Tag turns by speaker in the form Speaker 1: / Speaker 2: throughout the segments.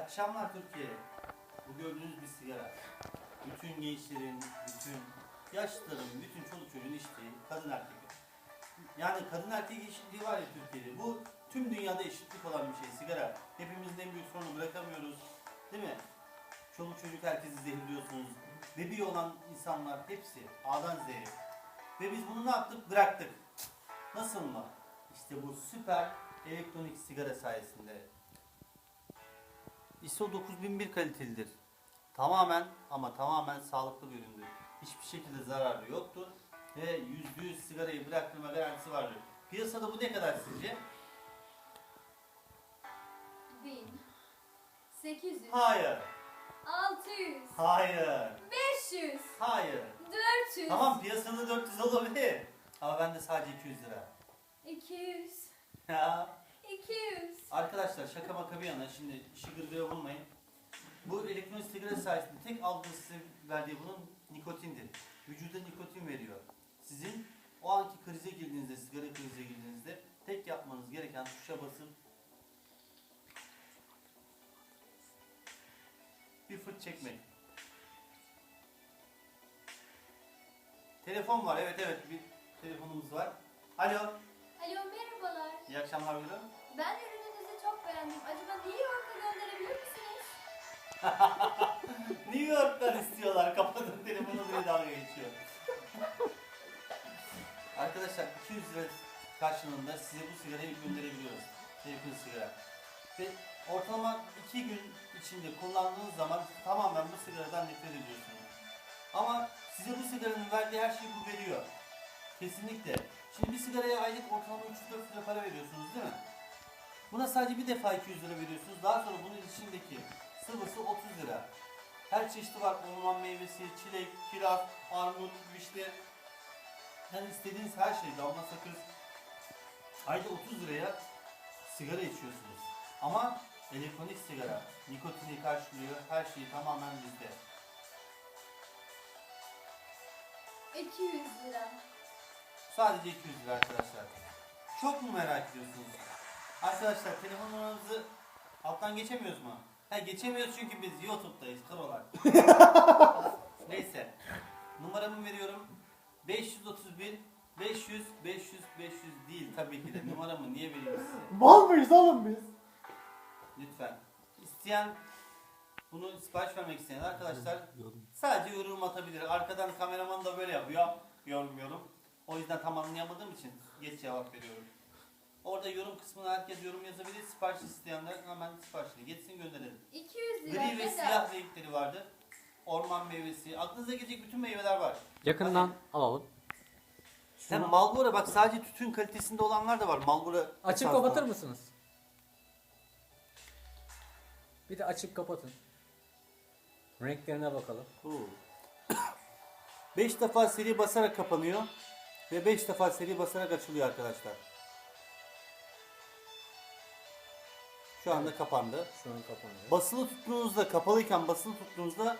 Speaker 1: akşamlar Türkiye. Bu gördüğünüz bir sigara. Bütün gençlerin, bütün yaşlıların, bütün çoluk çocuğun içtiği kadın erkek. Yani kadın erkek eşitliği var ya Türkiye'de. Bu tüm dünyada eşitlik olan bir şey sigara. Hepimizin en büyük sorunu bırakamıyoruz. Değil mi? Çoluk çocuk herkesi zehirliyorsunuz. Bebeği olan insanlar hepsi A'dan Z'ye. Ve biz bunu ne yaptık? Bıraktık. Nasıl mı? İşte bu süper elektronik sigara sayesinde. ISO 9001 kalitelidir. Tamamen ama tamamen sağlıklı bir üründür. Hiçbir şekilde zararı yoktur. Ve %100 sigarayı bıraktırma garantisi vardır. Piyasada bu ne kadar sizce?
Speaker 2: 1000 800
Speaker 1: Hayır.
Speaker 2: 600
Speaker 1: Hayır.
Speaker 2: 500
Speaker 1: Hayır.
Speaker 2: 400
Speaker 1: Tamam piyasada 400 olabilir. Ama bende sadece 200 lira.
Speaker 2: 200
Speaker 1: Ya.
Speaker 2: 200
Speaker 1: Arkadaşlar şaka maka bir yana şimdi işi gırgıra vurmayın. Bu elektronik sigara sayesinde tek algısı size verdiği bunun nikotindir. Vücuda nikotin veriyor. Sizin o anki krize girdiğinizde, sigara krize girdiğinizde tek yapmanız gereken tuşa basıp bir fırt çekmek. Telefon var, evet evet bir telefonumuz var. Alo,
Speaker 2: Alo merhabalar.
Speaker 1: iyi akşamlar gülüm.
Speaker 2: Ben çok beğendim. Acaba New York'a gönderebilir misiniz?
Speaker 1: New York'tan istiyorlar. Kapatın telefonu diye dalga geçiyor. Arkadaşlar 200 lira karşılığında size bu sigarayı gönderebiliyoruz. Sevgili sigara. Ve ortalama 2 gün içinde kullandığınız zaman tamamen bu sigaradan nefret ediyorsunuz. Ama size bu sigaranın verdiği her şeyi bu veriyor. Kesinlikle. Şimdi bir sigaraya aylık ortalama 300-400 lira para veriyorsunuz değil mi? Buna sadece bir defa 200 lira veriyorsunuz. Daha sonra bunun içindeki sıvısı 30 lira. Her çeşidi var. Orman meyvesi, çilek, kiraz, armut, vişne. Yani istediğiniz her şey. Damla sakız. Ayda 30 liraya sigara içiyorsunuz. Ama elektronik sigara. Nikotini karşılıyor. Her şeyi tamamen bizde.
Speaker 2: 200 lira.
Speaker 1: Sadece 200 lira arkadaşlar. Çok mu merak ediyorsunuz? Arkadaşlar telefon numaranızı alttan geçemiyoruz mu? Ha geçemiyoruz çünkü biz YouTube'dayız krolar. Neyse. Numaramı veriyorum. 531 500 500 500 değil tabii ki de numaramı niye size?
Speaker 3: Mal mıyız oğlum biz?
Speaker 1: Lütfen. İsteyen bunu sipariş vermek isteyen arkadaşlar sadece yorum atabilir. Arkadan kameraman da böyle yapıyor. Yorum yorum. O yüzden tam anlayamadığım için geç cevap veriyorum. Orada yorum kısmına herkes yorum yazabilir. Sipariş isteyenler hemen siparişini geçsin gönderelim.
Speaker 2: 200 lira.
Speaker 1: Gri ve siyah renkleri vardı. Orman meyvesi. Aklınıza gelecek bütün meyveler var.
Speaker 4: Yakından alalım.
Speaker 1: Hem Malbora bak sadece tütün kalitesinde olanlar da var. Malbora
Speaker 4: Açıp
Speaker 1: esaslı.
Speaker 4: kapatır mısınız? Bir de açıp kapatın. Renklerine bakalım.
Speaker 1: 5 defa seri basarak kapanıyor ve 5 defa seri basarak açılıyor arkadaşlar. Şu anda kapandı.
Speaker 4: Şu an kapanıyor.
Speaker 1: Basılı tuttuğunuzda, kapalıyken basılı tuttuğunuzda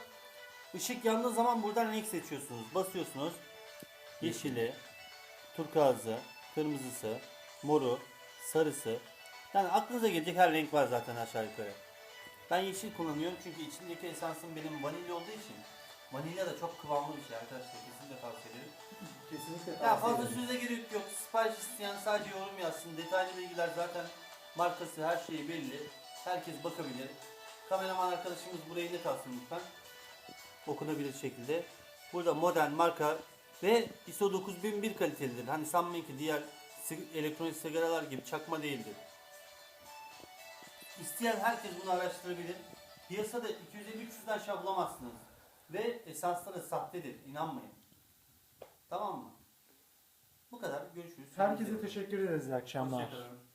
Speaker 1: ışık yandığı zaman buradan renk seçiyorsunuz. Basıyorsunuz. Yeşili, turkuazı, kırmızısı, moru, sarısı. Yani aklınıza gelecek her renk var zaten aşağı yukarı. Ben yeşil kullanıyorum çünkü içindeki esansım benim vanilya olduğu için. Vanilya da çok kıvamlı bir şey arkadaşlar. Kesinlikle tavsiye ederim.
Speaker 3: Kesinlikle
Speaker 1: Ya
Speaker 3: tavsiye
Speaker 1: fazla
Speaker 3: ederim.
Speaker 1: söze gerek yok. Sipariş isteyen sadece yorum yazsın. Detaylı bilgiler zaten markası her şeyi belli. Herkes bakabilir. Kameraman arkadaşımız burayı net alsın lütfen. Okunabilir şekilde. Burada model marka ve ISO 9001 kalitelidir. Hani sanmayın ki diğer elektronik sigaralar gibi çakma değildir. İsteyen herkes bunu araştırabilir. Piyasada 250-300'den aşağı bulamazsınız. Ve esansları sahtedir. İnanmayın. Tamam mı? Bu kadar. Görüşürüz.
Speaker 3: Herkese teşekkür ederiz. İyi akşamlar.
Speaker 1: Hoşçakalın.